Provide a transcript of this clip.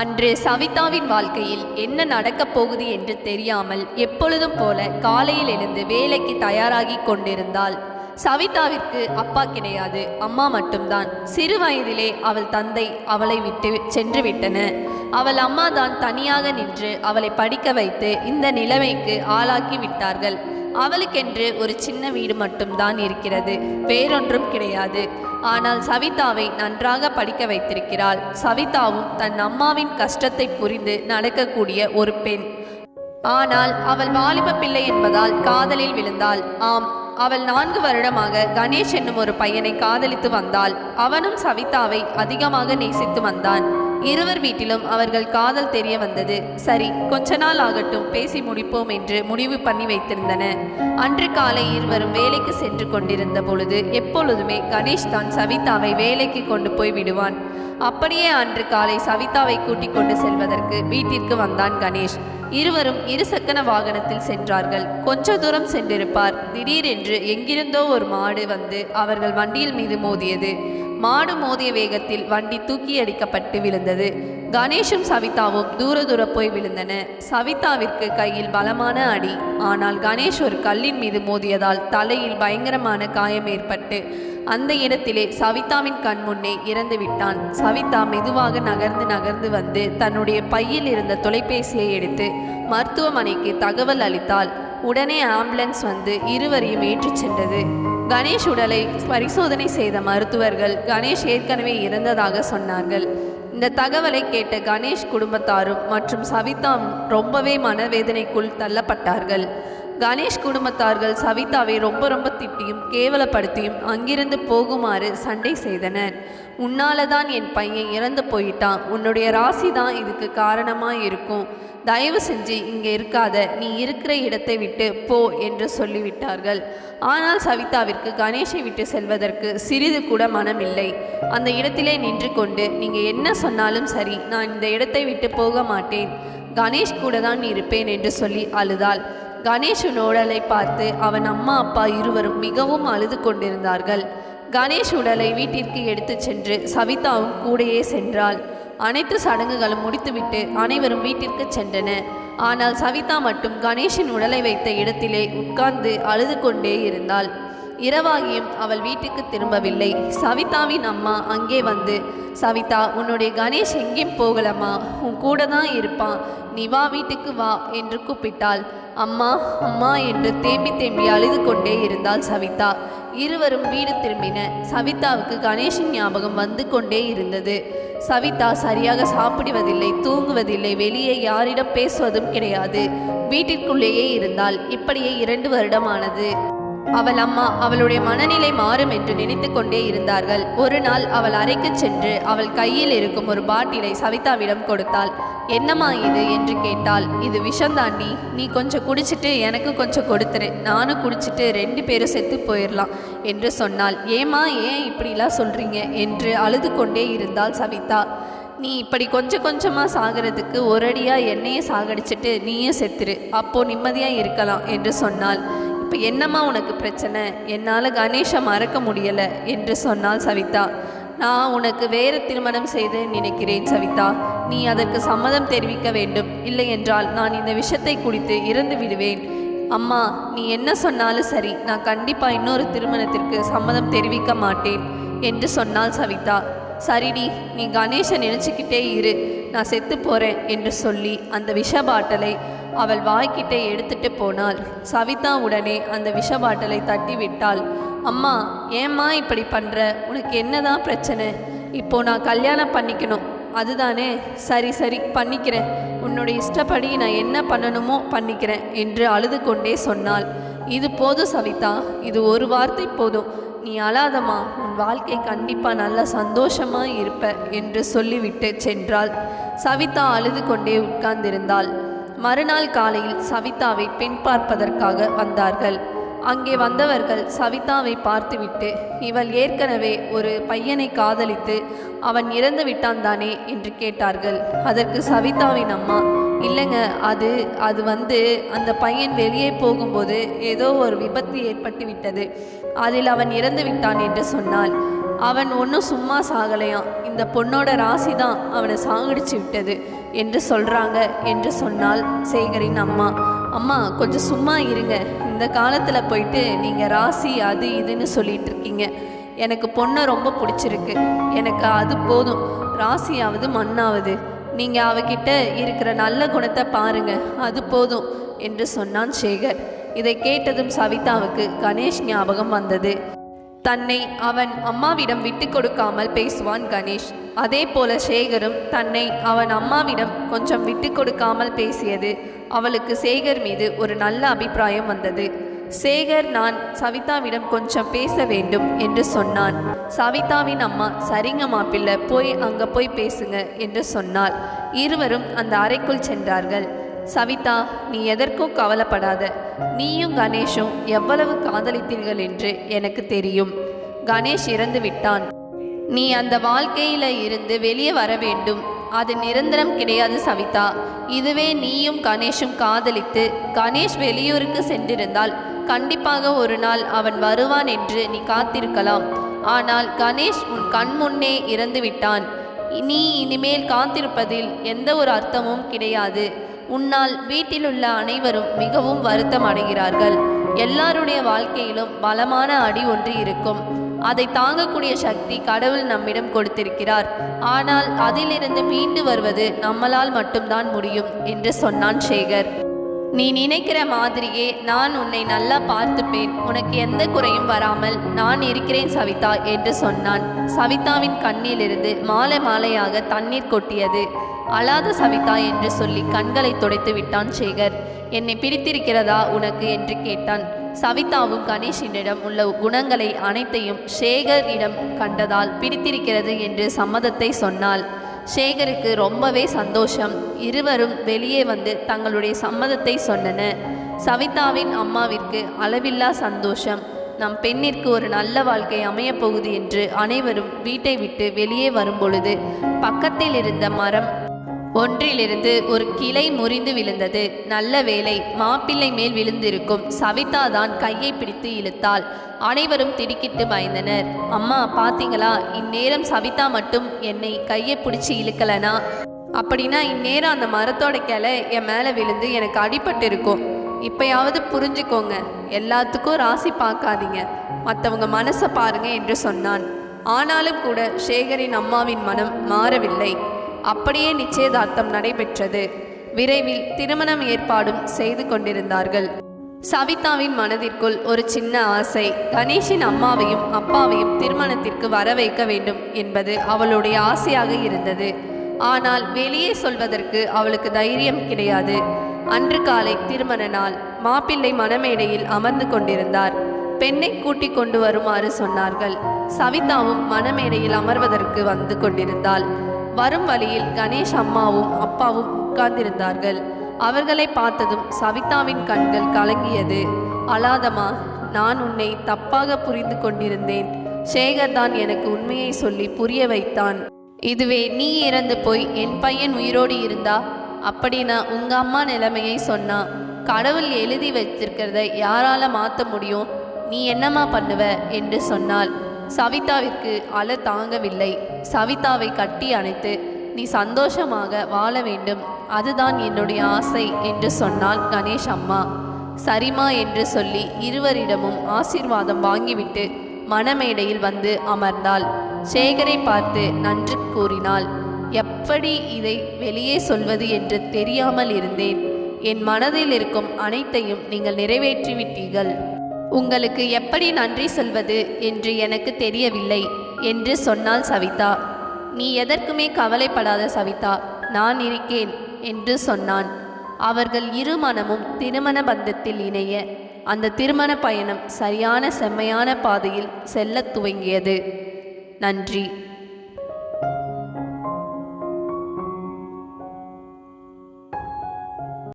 அன்று சவிதாவின் வாழ்க்கையில் என்ன நடக்கப் போகுது என்று தெரியாமல் எப்பொழுதும் போல காலையில் எழுந்து வேலைக்கு தயாராகி கொண்டிருந்தாள். சவிதாவிற்கு அப்பா கிடையாது அம்மா மட்டும்தான். சிறு வயதிலே அவள் தந்தை அவளை விட்டு சென்று விட்டன. அவள் அம்மா தான் தனியாக நின்று அவளை படிக்க வைத்து இந்த நிலைமைக்கு ஆளாக்கி விட்டார்கள். அவளுக்கென்று ஒரு சின்ன வீடு மட்டும்தான் இருக்கிறது. வேறொன்றும் கிடையாது. ஆனால் சவிதாவை நன்றாக படிக்க வைத்திருக்கிறாள். சவிதாவும் தன் அம்மாவின் கஷ்டத்தை புரிந்து நடக்கக்கூடிய ஒரு பெண். ஆனால் அவள் வாலிப பிள்ளை என்பதால் காதலில் விழுந்தாள். ஆம் அவள் நான்கு வருடமாக கணேஷ் என்னும் ஒரு பையனை காதலித்து வந்தாள். அவனும் சவிதாவை அதிகமாக நேசித்து வந்தான். இருவர் வீட்டிலும் அவர்கள் காதல் தெரிய வந்தது. சரி கொஞ்ச நாள் ஆகட்டும் பேசி முடிப்போம் என்று முடிவு பண்ணி வைத்திருந்தன. அன்று காலை இருவரும் வேலைக்கு சென்று கொண்டிருந்த பொழுது எப்பொழுதுமே கணேஷ் தான் சவிதாவை வேலைக்கு கொண்டு போய் விடுவான். அப்படியே அன்று காலை சவிதாவை கூட்டிக் கொண்டு செல்வதற்கு வீட்டிற்கு வந்தான் கணேஷ். இருவரும் இருசக்கர வாகனத்தில் சென்றார்கள். கொஞ்ச தூரம் சென்றிருப்பார். திடீரென்று எங்கிருந்தோ ஒரு மாடு வந்து அவர்கள் வண்டியில் மீது மோதியது. மாடு மோதிய வேகத்தில் வண்டி தூக்கி அடிக்கப்பட்டு விழுந்தது. கணேஷும் சவிதாவும் தூர தூர போய் விழுந்தன. சவிதாவிற்கு கையில் பலமான அடி. ஆனால் கணேஷ் ஒரு கல்லின் மீது மோதியதால் தலையில் பயங்கரமான காயம் ஏற்பட்டு அந்த இடத்திலே சவிதாவின் கண் முன்னே இறந்து விட்டான். சவிதா மெதுவாக நகர்ந்து நகர்ந்து வந்து தன்னுடைய பையில் இருந்த தொலைபேசியை எடுத்து மருத்துவமனைக்கு தகவல் அளித்தாள். உடனே ஆம்புலன்ஸ் வந்து இருவரையும் ஏற்றிச் சென்றது. கணேஷ் உடலை பரிசோதனை செய்த மருத்துவர்கள் கணேஷ் ஏற்கனவே இறந்ததாக சொன்னார்கள். இந்த தகவலை கேட்ட கணேஷ் குடும்பத்தாரும் மற்றும் சவிதாவும் ரொம்பவே மனவேதனைக்குள் தள்ளப்பட்டார்கள். கணேஷ் குடும்பத்தார்கள் சவிதாவை ரொம்ப ரொம்ப திட்டியும் கேவலப்படுத்தியும் அங்கிருந்து போகுமாறு சண்டை செய்தனர். உன்னால தான் என் பையன் இறந்து போயிட்டான். உன்னுடைய ராசி தான் இதுக்கு காரணமாக இருக்கும். தயவு செஞ்சு இங்கே இருக்காத. நீ இருக்கிற இடத்தை விட்டு போ என்று சொல்லிவிட்டார்கள். ஆனால் சவிதாவிற்கு கணேஷை விட்டு செல்வதற்கு சிறிது கூட மனமில்லை. அந்த இடத்திலே நின்று கொண்டு நீங்கள் என்ன சொன்னாலும் சரி நான் இந்த இடத்தை விட்டு போக மாட்டேன். கணேஷ் கூட தான் இருப்பேன் என்று சொல்லி அழுதாள். கணேஷின் உடலை பார்த்து அவன் அம்மா அப்பா இருவரும் மிகவும் அழுது கொண்டிருந்தார்கள் கணேஷ் உடலை வீட்டிற்கு எடுத்துச் சென்று சவிதாவும் கூடையே சென்றாள். அனைத்து சடங்குகளும் முடித்துவிட்டு அனைவரும் வீட்டிற்கு சென்றன. ஆனால் சவிதா மட்டும் கணேஷின் உடலை வைத்த இடத்திலே உட்கார்ந்து அழுது கொண்டே இருந்தாள். இரவாகியும் அவள் வீட்டுக்கு திரும்பவில்லை. சவிதாவின் அம்மா அங்கே வந்து சவிதா உன்னுடைய கணேஷ் எங்கேயும் போகலம்மா. உன் கூட தான் இருப்பான். நீ வா வீட்டுக்கு வா என்று கூப்பிட்டாள். அம்மா அம்மா என்று தேம்பி தேம்பி அழுது கொண்டே இருந்தாள் சவிதா. இருவரும் வீடு திரும்பின. சவிதாவுக்கு கணேஷின் ஞாபகம் வந்து கொண்டே இருந்தது. சவிதா சரியாக சாப்பிடுவதில்லை தூங்குவதில்லை வெளியே யாரிடம் பேசுவதும் கிடையாது. வீட்டிற்குள்ளேயே இருந்தால் இப்படியே இரண்டு வருடமானது. அவள் அம்மா அவளுடைய மனநிலை மாறும் என்று நினைத்து கொண்டே இருந்தார்கள். ஒரு நாள் அவள் அறைக்கு சென்று அவள் கையில் இருக்கும் ஒரு பாட்டிலை சவிதாவிடம் கொடுத்தாள். என்னம்மா இது? என்று கேட்டாள். இது விஷந்தாண்டி. நீ கொஞ்சம் குடிச்சிட்டு எனக்கு கொஞ்சம் கொடுத்துரு. நானும் குடிச்சிட்டு ரெண்டு பேரும் செத்து போயிடலாம் என்று சொன்னாள். ஏமா ஏன் இப்படிலாம் சொல்றீங்க? என்று அழுது கொண்டே இருந்தாள் சவிதா. நீ இப்படி கொஞ்சம் கொஞ்சமாக சாகிறதுக்கு ஒரடியாக என்னையே சாகடிச்சிட்டு நீயும் செத்துரு. அப்போ நிம்மதியாக இருக்கலாம் என்று சொன்னாள். இப்போ என்னம்மா உனக்கு பிரச்சனை? என்னால் கணேஷை மறக்க முடியலை என்று சொன்னாள் சவிதா. நான் உனக்கு வேறு திருமணம் செய்து நினைக்கிறேன் சவிதா. நீ அதற்கு சம்மதம் தெரிவிக்க வேண்டும். இல்லை என்றால் நான் இந்த விஷத்தை குடித்து இறந்து விடுவேன். அம்மா நீ என்ன சொன்னாலும் சரி. நான் கண்டிப்பாக இன்னொரு திருமணத்திற்கு சம்மதம் தெரிவிக்க மாட்டேன் என்று சொன்னாள் சவிதா. சரிடி நீ கணேஷை நினச்சிக்கிட்டே இரு. நான் செத்து போகிறேன் என்று சொல்லி அந்த விஷ பாட்டலை அவள் வாய்க்கிட்டே எடுத்துட்டு போனாள். சவிதா உடனே அந்த விஷ பாட்டலை தட்டி விட்டாள் அம்மா ஏம்மா இப்படி பண்ணுற உனக்கு என்னதான் பிரச்சனை? இப்போ நான் கல்யாணம் பண்ணிக்கணும். அதுதானே? சரி சரி பண்ணிக்கிறேன். உன்னோட இஷ்டப்படி நான் என்ன பண்ணணுமோ பண்ணிக்கிறேன் என்று அழுது கொண்டே சொன்னாள். இது போதும் சவிதா. இது ஒரு வார்த்தை போதும். நீ அழாதம்மா. உன் வாழ்க்கை கண்டிப்பாக நல்ல சந்தோஷமாக இருப்ப என்று சொல்லிவிட்டு சென்றாள். சவிதா அழுது கொண்டே உட்கார்ந்திருந்தாள். மறுநாள் காலையில் சவிதாவை பெண் பார்ப்பதற்காக வந்தார்கள். அங்கே வந்தவர்கள் சவிதாவை பார்த்துவிட்டு இவள் ஏற்கனவே ஒரு பையனை காதலித்து அவன் இறந்து விட்டான் தானே? என்று கேட்டார்கள். அதற்கு சவிதாவின் அம்மா இல்லைங்க அது அது வந்து அந்த பையன் வெளியே போகும்போது ஏதோ ஒரு விபத்து ஏற்பட்டு விட்டது. அதில் அவன் இறந்து விட்டான் என்று சொன்னாள். அவன் ஒன்றும் சும்மா சாகலையாம். இந்த பொண்ணோட ராசி தான் அவனை சாகடிச்சு விட்டது. என்று சொல்கிறாங்க என்று சொன்னால் சேகரின் அம்மா அம்மா கொஞ்சம் சும்மா இருங்க. இந்த காலத்தில் போயிட்டு நீங்கள் ராசி அது இதுன்னு சொல்லிட்டு இருக்கீங்க. எனக்கு பொண்ணை ரொம்ப பிடிச்சிருக்கு. எனக்கு அது போதும். ராசியாவது மண்ணாவது. நீங்கள் அவகிட்ட இருக்கிற நல்ல குணத்தை பாருங்க. அது போதும் என்று சொன்னான் சேகர். இதை கேட்டதும் சவிதாவுக்கு கணேஷ் ஞாபகம் வந்தது. தன்னை அவன் அம்மாவிடம் விட்டு கொடுக்காமல் பேசுவான் கணேஷ். அதே போல சேகரும் தன்னை அவன் அம்மாவிடம் கொஞ்சம் விட்டு கொடுக்காமல் பேசியது. அவளுக்கு சேகர் மீது ஒரு நல்ல அபிப்பிராயம் வந்தது. சேகர் நான் சவிதாவிடம் கொஞ்சம் பேச வேண்டும் என்று சொன்னான். சவிதாவின் அம்மா சரிங்க மாப்பிள்ளை போய் அங்க போய் பேசுங்க என்று சொன்னாள். இருவரும் அந்த அறைக்குள் சென்றார்கள். சவிதா நீ எதற்கும் கவலைப்படாத. நீயும் கணேஷும் எவ்வளவு காதலித்தீர்கள் என்று எனக்கு தெரியும். கணேஷ் இறந்து விட்டான். நீ அந்த வாழ்க்கையில இருந்து வெளியே வர வேண்டும். அது நிரந்தரம் கிடையாது சவிதா. இதுவே நீயும் கணேஷும் காதலித்து கணேஷ் வெளியூருக்கு சென்றிருந்தால் கண்டிப்பாக ஒரு நாள் அவன் வருவான் என்று நீ காத்திருக்கலாம். ஆனால் கணேஷ் உன் கண் முன்னே இறந்து விட்டான். நீ இனிமேல் காத்திருப்பதில் எந்த ஒரு அர்த்தமும் கிடையாது. உன்னால் வீட்டிலுள்ள அனைவரும் மிகவும் வருத்தம் அடைகிறார்கள் எல்லாருடைய வாழ்க்கையிலும் பலமான அடி ஒன்று இருக்கும். அதை தாங்கக்கூடிய சக்தி கடவுள் நம்மிடம் கொடுத்திருக்கிறார். ஆனால் அதிலிருந்து மீண்டு வருவது நம்மளால் மட்டும்தான் முடியும் என்று சொன்னான் சேகர். நீ நினைக்கிற மாதிரியே நான் உன்னை நல்லா பார்த்துப்பேன். உனக்கு எந்த குறையும் வராமல் நான் இருக்கிறேன் சவிதா என்று சொன்னான். சவிதாவின் கண்ணிலிருந்து மாலை மாலையாக தண்ணீர் கொட்டியது. அழாத சவிதா என்று சொல்லி கண்களை துடைத்து விட்டான் சேகர். என்னை பிடித்திருக்கிறதா உனக்கு? என்று கேட்டான். சவிதாவும் கணேஷினிடம் உள்ள குணங்களை அனைத்தையும் சேகரிடம் கண்டதால் பிடித்திருக்கிறது என்று சம்மதத்தை சொன்னாள். சேகருக்கு ரொம்பவே சந்தோஷம். இருவரும் வெளியே வந்து தங்களுடைய சம்மதத்தை சொன்னன. சவிதாவின் அம்மாவிற்கு அளவில்லா சந்தோஷம். நம் பெண்ணிற்கு ஒரு நல்ல வாழ்க்கை அமையப்போகுது என்று அனைவரும் வீட்டை விட்டு வெளியே வரும்பொழுது பக்கத்தில் இருந்த மரம் ஒன்றிலிருந்து ஒரு கிளை முறிந்து விழுந்தது. நல்ல வேளை மாப்பிள்ளை மேல் விழுந்திருக்கும் சவிதா தான் கையை பிடித்து இழுத்தாள். அனைவரும் திடுக்கிட்டு பயந்தனர். அம்மா பாத்தீங்களா? இந்நேரம் சவிதா மட்டும் என்னை கையை பிடிச்சி இழுக்கலனா? அப்படின்னா இந்நேரம் அந்த மரத்தோட கிளை என் மேலே விழுந்து எனக்கு அடிபட்டு இருக்கும் இப்பயாவது புரிஞ்சுக்கோங்க. எல்லாத்துக்கும் ராசி பார்க்காதீங்க. மற்றவங்க மனசை பாருங்க என்று சொன்னான். ஆனாலும் கூட சேகரின் அம்மாவின் மனம் மாறவில்லை. அப்படியே நிச்சயதார்த்தம் நடைபெற்றது. விரைவில் திருமணம் ஏற்பாடும் செய்து கொண்டிருந்தார்கள். சவிதாவின் மனதிற்குள் ஒரு சின்ன ஆசை கணேஷின் அம்மாவையும் அப்பாவையும் திருமணத்திற்கு வர வைக்க வேண்டும் என்பது அவளுடைய ஆசையாக இருந்தது. ஆனால் வெளியே சொல்வதற்கு அவளுக்கு தைரியம் கிடையாது. அன்று காலை திருமண நாள் மாப்பிள்ளை மணமேடையில் அமர்ந்து கொண்டிருந்தார். பெண்ணை கூட்டிக் கொண்டு வருமாறு சொன்னார்கள். சவிதாவும் மணமேடையில் அமர்வதற்கு வந்து கொண்டிருந்தாள். வரும் வழியில் கணேஷ் அம்மாவும் அப்பாவும் உட்கார்ந்திருந்தார்கள். அவர்களை பார்த்ததும் சவிதாவின் கண்கள் கலங்கியது. அலாதமா நான் உன்னை தப்பாக புரிந்து கொண்டிருந்தேன். சேகர் தான் எனக்கு உண்மையை சொல்லி புரிய வைத்தான். இதுவே நீ இறந்து போய் என் பையன் உயிரோடு இருந்தா? அப்படின்னா உங்க அம்மா நிலைமையை சொன்னா. கடவுள் எழுதி வச்சிருக்கிறத யாரால மாற்ற முடியும்? நீ என்னம்மா பண்ணுவ? என்று சொன்னாள். சவிதாவிற்கு அழ தாங்கவில்லை. சவிதாவை கட்டி அணைத்து நீ சந்தோஷமாக வாழ வேண்டும். அதுதான் என்னுடைய ஆசை என்று சொன்னாள் கணேஷ் அம்மா. சரிமா என்று சொல்லி இருவரிடமும் ஆசீர்வாதம் வாங்கிவிட்டு மணமேடையில் வந்து அமர்ந்தாள். சேகரை பார்த்து நன்று கூறினாள். எப்படி இதை வெளியே சொல்வது என்று தெரியாமல் இருந்தேன். என் மனதில் இருக்கும் அனைத்தையும் நீங்கள் நிறைவேற்றிவிட்டீர்கள். உங்களுக்கு எப்படி நன்றி சொல்வது என்று எனக்கு தெரியவில்லை என்று சொன்னாள் சவிதா நீ எதற்குமே கவலைப்படாத சவிதா நான் இருக்கேன் என்று சொன்னான். அவர்கள் இரு மனமும் திருமண பந்தத்தில் இணைய அந்த திருமண பயணம் சரியான செம்மையான பாதையில் செல்லத் துவங்கியது. நன்றி.